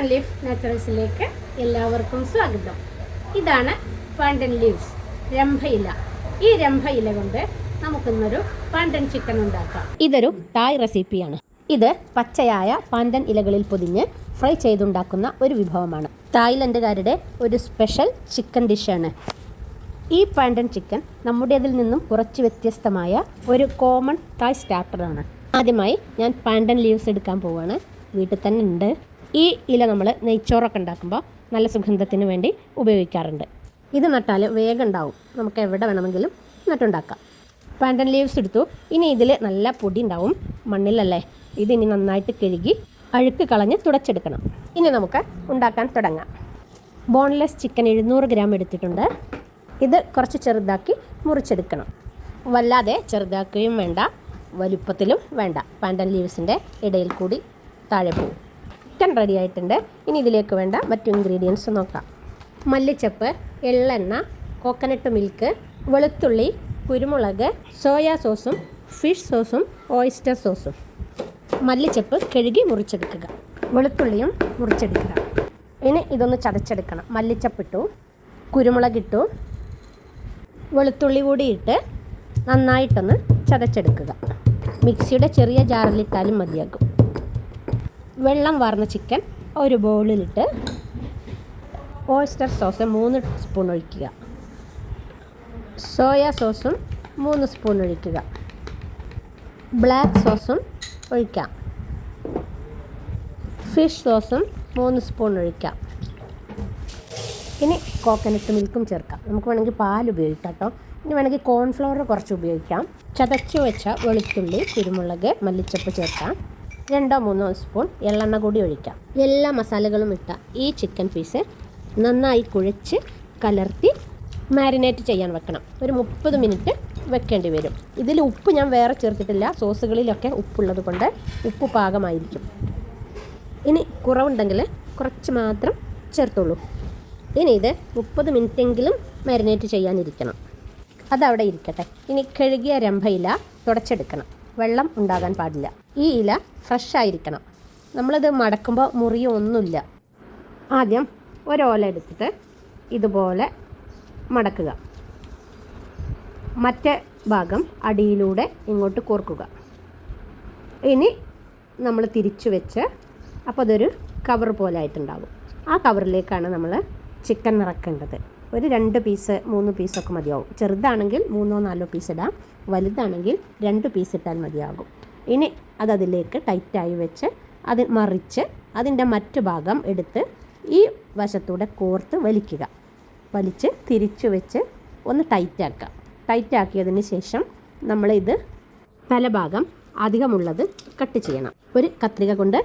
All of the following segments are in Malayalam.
ആൻഡ് ലീഫ് നാച്ചുറൽസിലേക്ക് എല്ലാവർക്കും സ്വാഗതം. ഇതാണ് പാണ്ടൻ ലീവ്സ് രംഭയില. ഈ രംഭയില കൊണ്ട് നമുക്കിന്നൊരു പാണ്ടൻ ചിക്കൻ ഉണ്ടാക്കാം. ഇതൊരു തായ് റെസിപ്പിയാണ് ഇത് പച്ചയായ പാണ്ടൻ ഇലകളിൽ പൊതിഞ്ഞ് ഫ്രൈ ചെയ്തുണ്ടാക്കുന്ന ഒരു വിഭവമാണ്. തായ്ലൻഡുകാരുടെ ഒരു സ്പെഷ്യൽ ചിക്കൻ ഡിഷാണ് ഈ പാണ്ടൻ ചിക്കൻ നമ്മുടേതിൽ നിന്നും കുറച്ച് വ്യത്യസ്തമായ ഒരു കോമൺ തായ് സ്റ്റാർട്ടറാണ് ആദ്യമായി ഞാൻ പാണ്ടൻ ലീവ്സ് എടുക്കാൻ പോവാണ്. വീട്ടിൽ തന്നെ ഉണ്ട്. ഈ ഇല നമ്മൾ നെയ്ച്ചോറൊക്കെ ഉണ്ടാക്കുമ്പോൾ നല്ല സുഗന്ധത്തിന് വേണ്ടി ഉപയോഗിക്കാറുണ്ട്. ഇത് നട്ടാൽ വേഗം ഉണ്ടാവും. നമുക്ക് എവിടെ വേണമെങ്കിലും നട്ടുണ്ടാക്കാം. പാൻഡൻ ലീവ്സ് എടുത്തു. ഇനി ഇതിൽ നല്ല പൊടി ഉണ്ടാവും. മണ്ണിലല്ലേ? ഇതിനി നന്നായിട്ട് കഴുകി അഴുക്ക് കളഞ്ഞ് തുടച്ചെടുക്കണം. ഇനി നമുക്ക് ഉണ്ടാക്കാൻ തുടങ്ങാം. ബോൺലെസ് ചിക്കൻ എഴുന്നൂറ് ഗ്രാം എടുത്തിട്ടുണ്ട്. ഇത് കുറച്ച് ചെറുതാക്കി മുറിച്ചെടുക്കണം. വല്ലാതെ ചെറുതാക്കുകയും വേണ്ട. വലുപ്പത്തിലും വേണ്ട. പാൻഡൻ ലീവ്സിന്റെ ഇടയിൽ കൂടി താഴെ പോകും. ചിക്കൻ റെഡി ആയിട്ടുണ്ട്. ഇനി ഇതിലേക്ക് വേണ്ട മറ്റു ഇൻഗ്രീഡിയൻസ് നോക്കാം. മല്ലിച്ചപ്പ് എള്ളെണ്ണ കോക്കനട്ട് മിൽക്ക് വെളുത്തുള്ളി കുരുമുളക് സോയാ സോസും ഫിഷ് സോസും ഓയിസ്റ്റർ സോസും മല്ലിച്ചപ്പ് കഴുകി മുറിച്ചെടുക്കുക. വെളുത്തുള്ളിയും മുറിച്ചെടുക്കുക. ഇനി ഇതൊന്ന് ചതച്ചെടുക്കണം. മല്ലിച്ചപ്പിട്ടു കുരുമുളകിട്ടു വെളുത്തുള്ളി കൂടി ഇട്ട് നന്നായിട്ടൊന്ന് ചതച്ചെടുക്കുക. മിക്സിയുടെ ചെറിയ ജാറിലിട്ടാലും മതിയാകും. വെള്ളം വാർന്ന ചിക്കൻ ഒരു ബൗളിലിട്ട് ഓയിസ്റ്റർ സോസ് മൂന്ന് സ്പൂൺ ഒഴിക്കുക. സോയ സോസും മൂന്ന് സ്പൂൺ ഒഴിക്കുക. ബ്ലാക്ക് സോസും ഒഴിക്കാം. ഫിഷ് സോസും മൂന്ന് സ്പൂൺ ഒഴിക്കാം. ഇനി കോക്കനട്ട് മിൽക്കും ചേർക്കാം. നമുക്ക് വേണമെങ്കിൽ പാൽ ഉപയോഗിക്കാം കേട്ടോ. ഇനി വേണമെങ്കിൽ കോൺഫ്ലവർ കുറച്ച് ഉപയോഗിക്കാം. ചതച്ചു വെച്ച വെളുത്തുള്ളി കുരുമുളക് മല്ലിച്ചപ്പ് ചേർക്കാം. രണ്ടോ മൂന്നോ സ്പൂൺ എള്ളെണ്ണ കൂടി ഒഴിക്കാം. എല്ലാ മസാലകളും ഇട്ട ഈ ചിക്കൻ പീസ് നന്നായി കുഴച്ച് കലർത്തി മാരിനേറ്റ് ചെയ്യാൻ വെക്കണം. ഒരു മുപ്പത് മിനിറ്റ് വെക്കേണ്ടി വരും. ഇതിൽ ഉപ്പ് ഞാൻ വേറെ ചേർത്തിട്ടില്ല. സോസുകളിലൊക്കെ ഉപ്പുള്ളത് കൊണ്ട് ഉപ്പ് പാകമായിരിക്കും. ഇനി കുറവുണ്ടെങ്കിൽ കുറച്ച് മാത്രം ചേർത്തുള്ളൂ. ഇനി ഇത് മുപ്പത് മിനിറ്റെങ്കിലും മാരിനേറ്റ് ചെയ്യാനിരിക്കണം. അതവിടെ ഇരിക്കട്ടെ. ഇനി കഴുകിയ രംഭയില തുടച്ചെടുക്കണം. വെള്ളം ഉണ്ടാകാൻ പാടില്ല. ഈ ഇല ഫ്രഷ് ആയിരിക്കണം. നമ്മളിത് മടക്കുമ്പോൾ മുറിയോ ഒന്നുമില്ല. ആദ്യം ഒരോല എടുത്തിട്ട് ഇതുപോലെ മടക്കുക. മറ്റേ ഭാഗം അടിയിലൂടെ ഇങ്ങോട്ട് കോർക്കുക. ഇനി നമ്മൾ തിരിച്ചു വെച്ച് അപ്പോൾ അതൊരു കവർ പോലെ ആയിട്ടുണ്ടാകും ആ കവറിലേക്കാണ് നമ്മൾ ചിക്കൻ നിറക്കേണ്ടത് ഒരു രണ്ട് പീസ് മൂന്ന് പീസൊക്കെ മതിയാവും. ചെറുതാണെങ്കിൽ മൂന്നോ നാലോ പീസ് ഇടാം. വലുതാണെങ്കിൽ രണ്ട് പീസ് ഇട്ടാൽ മതിയാകും. ഇനി അതതിലേക്ക് ടൈറ്റായി വെച്ച് അത് മറിച്ച് അതിന്റെ മറ്റു ഭാഗം എടുത്ത് ഈ വശത്തൂടെ കോർത്ത് വലിക്കുക. വലിച്ച് തിരിച്ചു വെച്ച് ഒന്ന് ടൈറ്റാക്കുക ടൈറ്റാക്കിയതിന് ശേഷം നമ്മളിത് തലഭാഗം അധികമുള്ളത് കട്ട് ചെയ്യണം. ഒരു കത്രിക കൊണ്ട്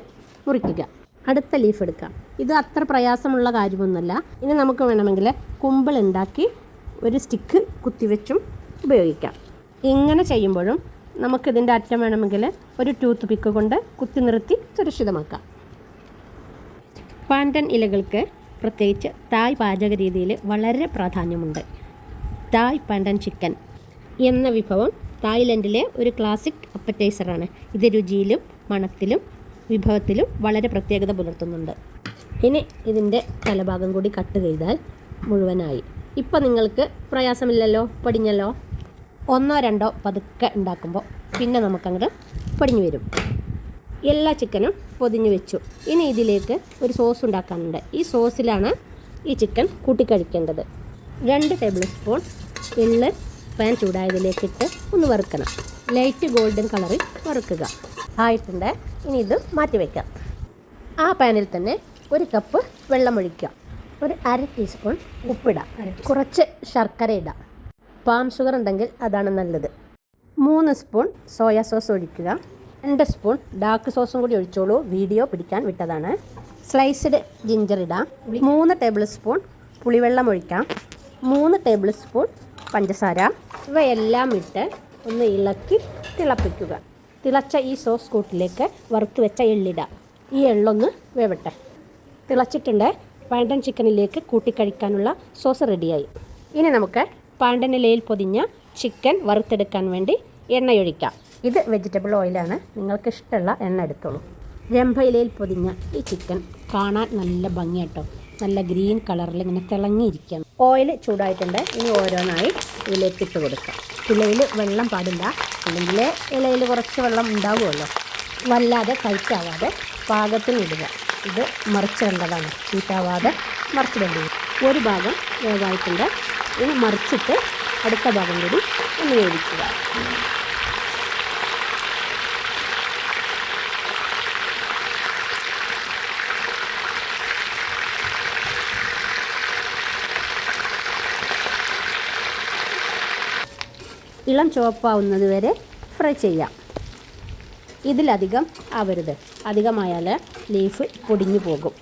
മുറിക്കുക. അടുത്ത ലീഫ് എടുക്കാം. ഇത് അത്ര പ്രയാസമുള്ള കാര്യമൊന്നുമല്ല. ഇനി നമുക്ക് വേണമെങ്കിൽ കുമ്പിൾ ഉണ്ടാക്കി ഒരു സ്റ്റിക്ക് കുത്തിവെച്ചും ഉപയോഗിക്കാം. ഇങ്ങനെ ചെയ്യുമ്പോഴും നമുക്കിതിന്റെ അറ്റം വേണമെങ്കിൽ ഒരു ടൂത്ത് പിക്ക് കൊണ്ട് കുത്തി നിർത്തി സുരക്ഷിതമാക്കാം. പാണ്ടൻ ഇലകൾക്ക് പ്രത്യേകിച്ച് തായ് പാചക രീതിയിൽ വളരെ പ്രാധാന്യമുണ്ട്. തായ് പാണ്ടൻ ചിക്കൻ എന്ന വിഭവം തായ്ലൻഡിലെ ഒരു ക്ലാസിക് അപ്പറ്റൈസറാണ് ഇത് രുചിയിലും മണത്തിലും വിഭവത്തിലും വളരെ പ്രത്യേകത പുലർത്തുന്നുണ്ട്. ഇനി ഇതിന്റെ തലഭാഗം കൂടി കട്ട് ചെയ്താൽ മുഴുവനായി. ഇപ്പോൾ നിങ്ങൾക്ക് പ്രയാസമില്ലല്ലോ? പടിഞ്ഞല്ലോ? ഒന്നോ രണ്ടോ പതുക്കെ ഉണ്ടാക്കുമ്പോൾ പിന്നെ നമുക്കങ്ങോട്ട് പടിഞ്ഞു വരും. എല്ലാ ചിക്കനും പൊതിഞ്ഞു വെച്ചു. ഇനി ഇതിലേക്ക് ഒരു സോസ് ഉണ്ടാക്കാനുണ്ട്. ഈ സോസിലാണ് ഈ ചിക്കൻ കൂട്ടിക്കഴിക്കേണ്ടത്. രണ്ട് ടേബിൾ സ്പൂൺ എള്ള് പാൻ ചൂടായതിലേക്കിട്ട് ഒന്ന് വറുക്കണം. ലൈറ്റ് ഗോൾഡൻ കളറിൽ വറുക്കുക. ആയിട്ടുണ്ട്. ഇനി ഇത് മാറ്റി വയ്ക്കാം ആ പാനിൽ തന്നെ ഒരു കപ്പ് വെള്ളം ഒഴിക്കുക. ഒരു അര ടീസ്പൂൺ ഉപ്പിടാം. കുറച്ച് ശർക്കര ഇടാം. പാം ഷുഗർ ഉണ്ടെങ്കിൽ അതാണ് നല്ലത്. മൂന്ന് സ്പൂൺ സോയാ സോസ് ഒഴിക്കുക. രണ്ട് സ്പൂൺ ഡാർക്ക് സോസും കൂടി ഒഴിച്ചോളൂ. വീഡിയോ പിടിക്കാൻ വിട്ടതാണ്. സ്ലൈസ്ഡ് ജിഞ്ചർ ഇടാം. മൂന്ന് ടേബിൾ സ്പൂൺ പുളിവെള്ളം ഒഴിക്കാം. മൂന്ന് ടേബിൾ സ്പൂൺ പഞ്ചസാര. ഇവയെല്ലാം ഇട്ട് ഒന്ന് ഇളക്കി തിളപ്പിക്കുക. തിളച്ച ഈ സോസ് കൂട്ടിലേക്ക് വറുത്ത് വെച്ച എള്ളിടാം. ഈ എള്ളൊന്ന് വേവട്ടെ. തിളച്ചിട്ടുണ്ട്. പാണ്ടൻ ചിക്കനിലേക്ക് കൂട്ടിക്കഴിക്കാനുള്ള സോസ് റെഡിയായി. ഇനി നമുക്ക് പാണ്ടൻ ഇലയിൽ പൊതിഞ്ഞ ചിക്കൻ വറുത്തെടുക്കാൻ വേണ്ടി എണ്ണയൊഴിക്കാം ഇത് വെജിറ്റബിൾ ഓയിലാണ്. നിങ്ങൾക്ക് ഇഷ്ടമുള്ള എണ്ണ എടുത്തോളൂ. രംഭ ഇലയിൽ പൊതിഞ്ഞ ഈ ചിക്കൻ കാണാൻ നല്ല ഭംഗിയാട്ടോ. നല്ല ഗ്രീൻ കളറിൽ ഇങ്ങനെ തിളങ്ങിയിരിക്കുകയാണ് ഓയിൽ ചൂടായിട്ടുണ്ട്. ഇനി ഓരോന്നായി ഇതിലേക്ക് ഇട്ട് കൊടുക്കാം. ഇലയിൽ വെള്ളം പാടില്ല. അല്ലെങ്കിൽ ഇലയിൽ കുറച്ച് വെള്ളം ഉണ്ടാവുമല്ലോ. വല്ലാതെ ടൈറ്റാവാതെ പാകത്തിന് ഇടുക. ഇത് മറിച്ചിടേണ്ടതാണ്. ചീറ്റാവാതെ മറിച്ചിടേണ്ടത് ഒരു ഭാഗം വേവായിട്ടുണ്ട്. ഇത് മറിച്ചിട്ട് അടുത്ത ഭാഗം കൂടി ഒന്ന് വേവിക്കുക. ഇളം ചുവപ്പാവുന്നത് വരെ ഫ്രൈ ചെയ്യാം. ഇതിലധികം ആവരുത്. അധികമായാൽ ലീഫ് പൊടിഞ്ഞു പോകും.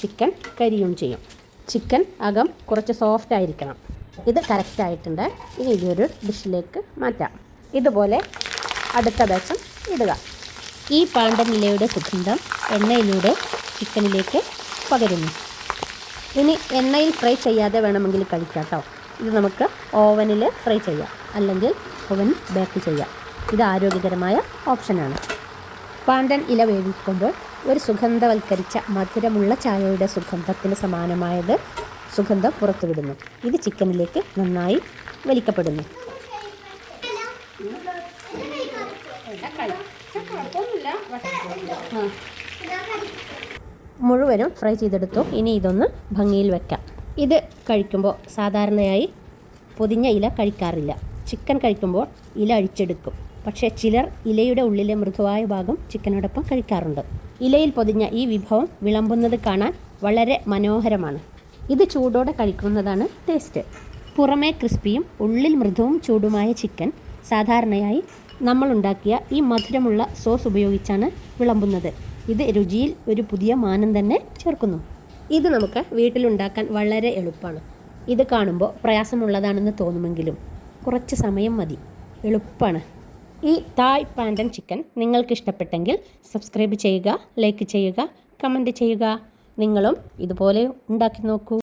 ചിക്കൻ കരിയും ചെയ്യും. ചിക്കൻ അകം കുറച്ച് സോഫ്റ്റ് ആയിരിക്കണം. ഇത് കറക്റ്റ് ആയിട്ടുണ്ട്. ഇനി ഇതൊരു ഡിഷിലേക്ക് മാറ്റാം. ഇതുപോലെ അടുത്ത ബാച്ചും ഇടുക. ഈ പാണ്ടനിലയുടെ സുഗന്ധം എണ്ണയിലൂടെ ചിക്കനിലേക്ക് പകരുന്നു. ഇനി എണ്ണയിൽ ഫ്രൈ ചെയ്യാതെ വേണമെങ്കിൽ കഴിക്കാം കേട്ടോ ഇത് നമുക്ക് ഓവനിൽ ഫ്രൈ ചെയ്യാം. അല്ലെങ്കിൽ ഓവൻ ബേക്ക് ചെയ്യാം. ഇത് ആരോഗ്യകരമായ ഓപ്ഷനാണ് പാണ്ടൻ ഇല വേവിക്കുമ്പോൾ ഒരു സുഗന്ധവൽക്കരിച്ച മധുരമുള്ള ചായയുടെ സുഗന്ധത്തിന് സമാനമായത് സുഗന്ധം പുറത്തുവിടുന്നു. ഇത് ചിക്കനിലേക്ക് നന്നായി വലിക്കപ്പെടുന്നു. മുഴുവനും ഫ്രൈ ചെയ്തെടുത്തു. ഇനി ഇതൊന്ന് ഭംഗിയിൽ വെക്കാം. ഇത് കഴിക്കുമ്പോൾ സാധാരണയായി പൊതിഞ്ഞ ഇല കഴിക്കാറില്ല. ചിക്കൻ കഴിക്കുമ്പോൾ ഇല അഴിച്ചെടുക്കും. പക്ഷേ ചിലർ ഇലയുടെ ഉള്ളിലെ മൃദുവായ ഭാഗം ചിക്കനോടൊപ്പം കഴിക്കാറുണ്ട്. ഇലയിൽ പൊതിഞ്ഞ ഈ വിഭവം വിളമ്പുന്നത് കാണാൻ വളരെ മനോഹരമാണ്. ഇത് ചൂടോടെ കഴിക്കുന്നതാണ് ടേസ്റ്റ്. പുറമേ ക്രിസ്പിയും ഉള്ളിൽ മൃദുവും ചൂടുമായ ചിക്കൻ സാധാരണയായി നമ്മൾ ഉണ്ടാക്കിയ ഈ മധുരമുള്ള സോസ് ഉപയോഗിച്ചാണ് വിളമ്പുന്നത്. ഇത് രുചിയിൽ ഒരു പുതിയ മാനം തന്നെ ചേർക്കുന്നു. ഇത് നമുക്ക് വീട്ടിലുണ്ടാക്കാൻ വളരെ എളുപ്പമാണ്. ഇത് കാണുമ്പോൾ പ്രയാസമുള്ളതാണെന്ന് തോന്നുമെങ്കിലും കുറച്ച് സമയം മതി. എളുപ്പമാണ് ഈ തായ് പാൻഡൻ ചിക്കൻ നിങ്ങൾക്ക് ഇഷ്ടപ്പെട്ടെങ്കിൽ സബ്സ്ക്രൈബ് ചെയ്യുക ലൈക്ക് ചെയ്യുക കമന്റ് ചെയ്യുക. നിങ്ങളും ഇതുപോലെ ഉണ്ടാക്കി നോക്കൂ.